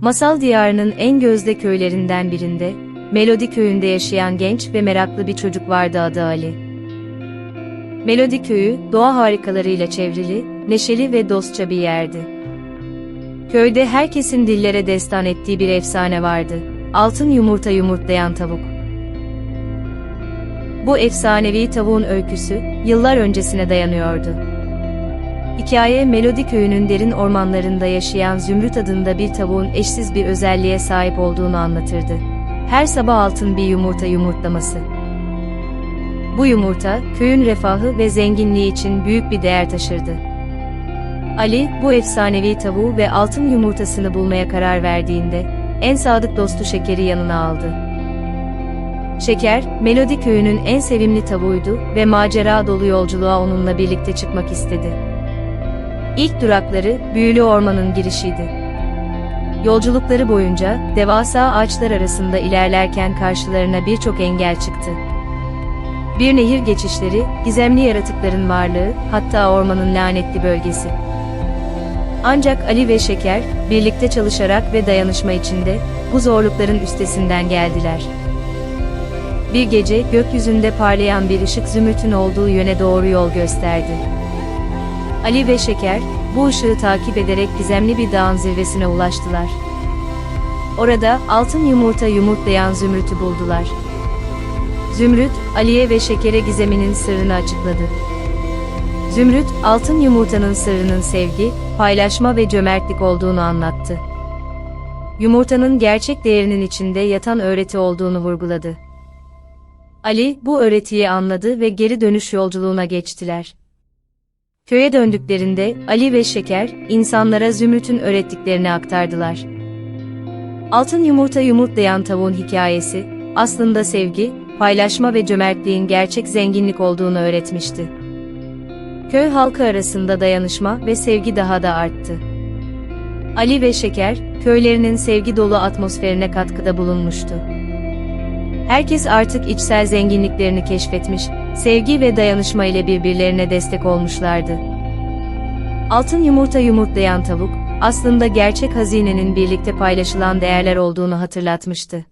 Masal diyarının en gözde köylerinden birinde, Melodi köyünde yaşayan genç ve meraklı bir çocuk vardı adı Ali. Melodi köyü, doğa harikalarıyla çevrili, neşeli ve dostça bir yerdi. Köyde herkesin dillere destan ettiği bir efsane vardı. Altın yumurta yumurtlayan tavuk. Bu efsanevi tavuğun öyküsü, yıllar öncesine dayanıyordu. Hikaye Melodi köyünün derin ormanlarında yaşayan Zümrüt adında bir tavuğun eşsiz bir özelliğe sahip olduğunu anlatırdı. Her sabah altın bir yumurta yumurtlaması. Bu yumurta, köyün refahı ve zenginliği için büyük bir değer taşırdı. Ali, bu efsanevi tavuğu ve altın yumurtasını bulmaya karar verdiğinde, en sadık dostu Şeker'i yanına aldı. Şeker, Melodi köyünün en sevimli tavuğuydu ve macera dolu yolculuğa onunla birlikte çıkmak istedi. İlk durakları, büyülü ormanın girişiydi. Yolculukları boyunca, devasa ağaçlar arasında ilerlerken karşılarına birçok engel çıktı. Bir nehir geçişleri, gizemli yaratıkların varlığı, hatta ormanın lanetli bölgesi. Ancak Ali ve Şeker, birlikte çalışarak ve dayanışma içinde, bu zorlukların üstesinden geldiler. Bir gece, gökyüzünde parlayan bir ışık zümrütün olduğu yöne doğru yol gösterdi. Ali ve Şeker, bu ışığı takip ederek gizemli bir dağın zirvesine ulaştılar. Orada, altın yumurta yumurtlayan Zümrüt'ü buldular. Zümrüt, Ali'ye ve Şeker'e gizeminin sırrını açıkladı. Zümrüt, altın yumurtanın sırrının sevgi, paylaşma ve cömertlik olduğunu anlattı. Yumurtanın gerçek değerinin içinde yatan öğreti olduğunu vurguladı. Ali, bu öğretiyi anladı ve geri dönüş yolculuğuna geçtiler. Köye döndüklerinde Ali ve Şeker, insanlara Zümrüt'ün öğrettiklerini aktardılar. Altın yumurta yumurtlayan tavuğun hikayesi, aslında sevgi, paylaşma ve cömertliğin gerçek zenginlik olduğunu öğretmişti. Köy halkı arasında dayanışma ve sevgi daha da arttı. Ali ve Şeker, köylerinin sevgi dolu atmosferine katkıda bulunmuştu. Herkes artık içsel zenginliklerini keşfetmiş, sevgi ve dayanışma ile birbirlerine destek olmuşlardı. Altın yumurta yumurtlayan tavuk, aslında gerçek hazinenin birlikte paylaşılan değerler olduğunu hatırlatmıştı.